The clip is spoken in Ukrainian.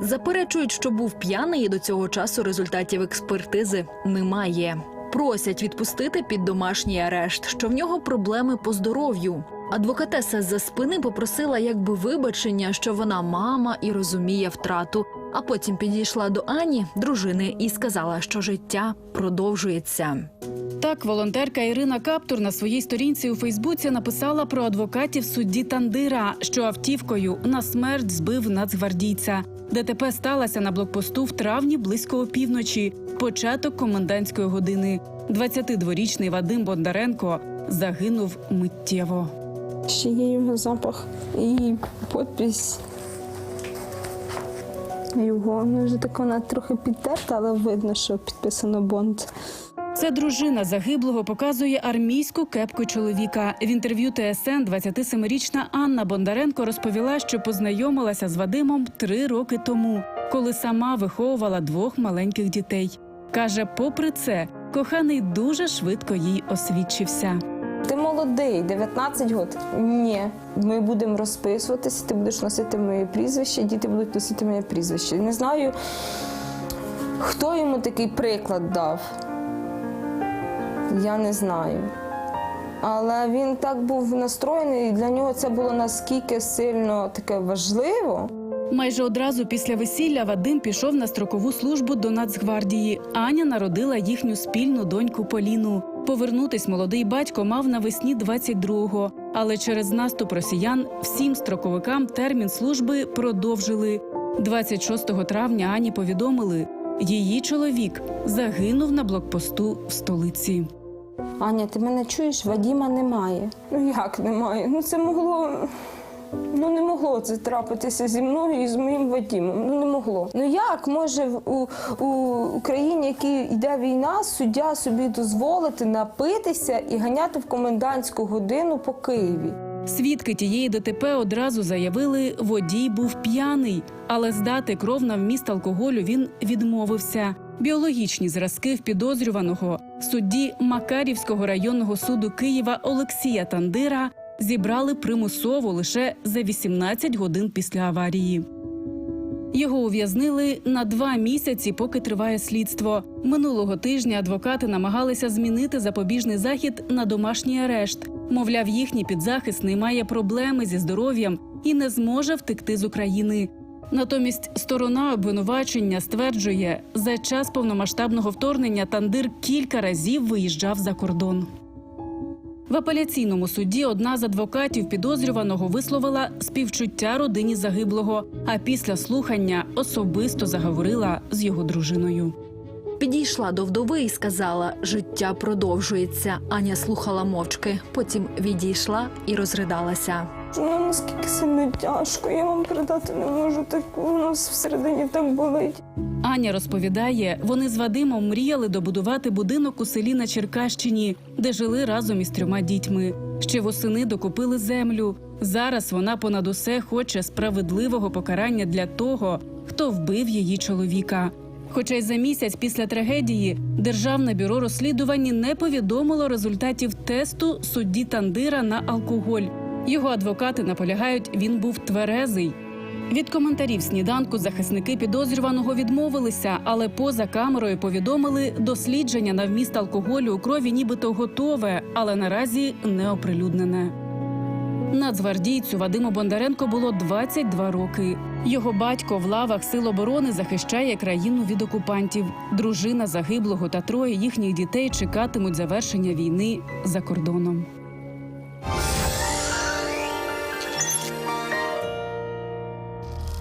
Заперечують, що був п'яний і до цього часу результатів експертизи немає. Просять відпустити під домашній арешт, що в нього проблеми по здоров'ю. Адвокатеса з-за спини попросила якби вибачення, що вона мама і розуміє втрату. А потім підійшла до Ані, дружини, і сказала, що життя продовжується. Так, волонтерка Ірина Каптур на своїй сторінці у Фейсбуці написала про адвокатів судді Тандира, що автівкою на смерть збив нацгвардійця. ДТП сталося на блокпосту в травні близько опівночі, початок комендантської години. 22-річний Вадим Бондаренко загинув миттєво. Ще є його запах і підпись його. Ну, вже так вона трохи підтерта, але видно, що підписано Бонд. Це дружина загиблого показує армійську кепку чоловіка. В інтерв'ю ТСН 27-річна Анна Бондаренко розповіла, що познайомилася з Вадимом три роки тому, коли сама виховувала двох маленьких дітей. Каже, попри це, коханий дуже швидко їй освідчився. Молодий, 19 років. Ні, ми будемо розписуватися, ти будеш носити моє прізвище, діти будуть носити моє прізвище. Не знаю, хто йому такий приклад дав. Я не знаю. Але він так був настроєний, і для нього це було наскільки сильно таке важливо. Майже одразу після весілля Вадим пішов на строкову службу до Нацгвардії. Аня народила їхню спільну доньку Поліну. Повернутись молодий батько мав навесні 22-го, але через наступ росіян всім строковикам термін служби продовжили. 26 травня Ані повідомили, її чоловік загинув на блокпосту в столиці. Аня, ти мене чуєш? Вадіма немає. Ну як немає? Ну це могло. Ну не могло це трапитися зі мною і з моїм Вадімом. Ну не могло. Ну як може у, у Україні, якій йде війна, суддя собі дозволити напитися і ганяти в комендантську годину по Києві? Свідки тієї ДТП одразу заявили, водій був п'яний, але здати кров на вміст алкоголю він відмовився. Біологічні зразки в підозрюваного судді Макарівського районного суду Києва Олексія Тандира зібрали примусово лише за 18 годин після аварії. Його ув'язнили на два місяці, поки триває слідство. Минулого тижня адвокати намагалися змінити запобіжний захід на домашній арешт. Мовляв, їхній підзахисний має проблеми зі здоров'ям і не зможе втекти з України. Натомість сторона обвинувачення стверджує, за час повномасштабного вторгнення Тандир кілька разів виїжджав за кордон. В апеляційному суді одна з адвокатів підозрюваного висловила співчуття родині загиблого, а після слухання особисто заговорила з його дружиною. Підійшла до вдови і сказала: життя продовжується. Аня слухала мовчки, потім відійшла і розридалася. Ну наскільки сильно тяжко, я вам передати не можу. Так у нас всередині так болить. Аня розповідає, вони з Вадимом мріяли добудувати будинок у селі на Черкащині, де жили разом із трьома дітьми. Ще восени докупили землю. Зараз вона понад усе хоче справедливого покарання для того, хто вбив її чоловіка. Хоча й за місяць після трагедії Державне бюро розслідувань не повідомило результатів тесту судді Тандира на алкоголь. Його адвокати наполягають, він був тверезий. Від коментарів сніданку захисники підозрюваного відмовилися, але поза камерою повідомили, дослідження на вміст алкоголю у крові нібито готове, але наразі не оприлюднене. Нацгвардійцю Вадиму Бондаренко було 22 роки. Його батько в лавах сил оборони захищає країну від окупантів. Дружина загиблого та троє їхніх дітей чекатимуть завершення війни за кордоном.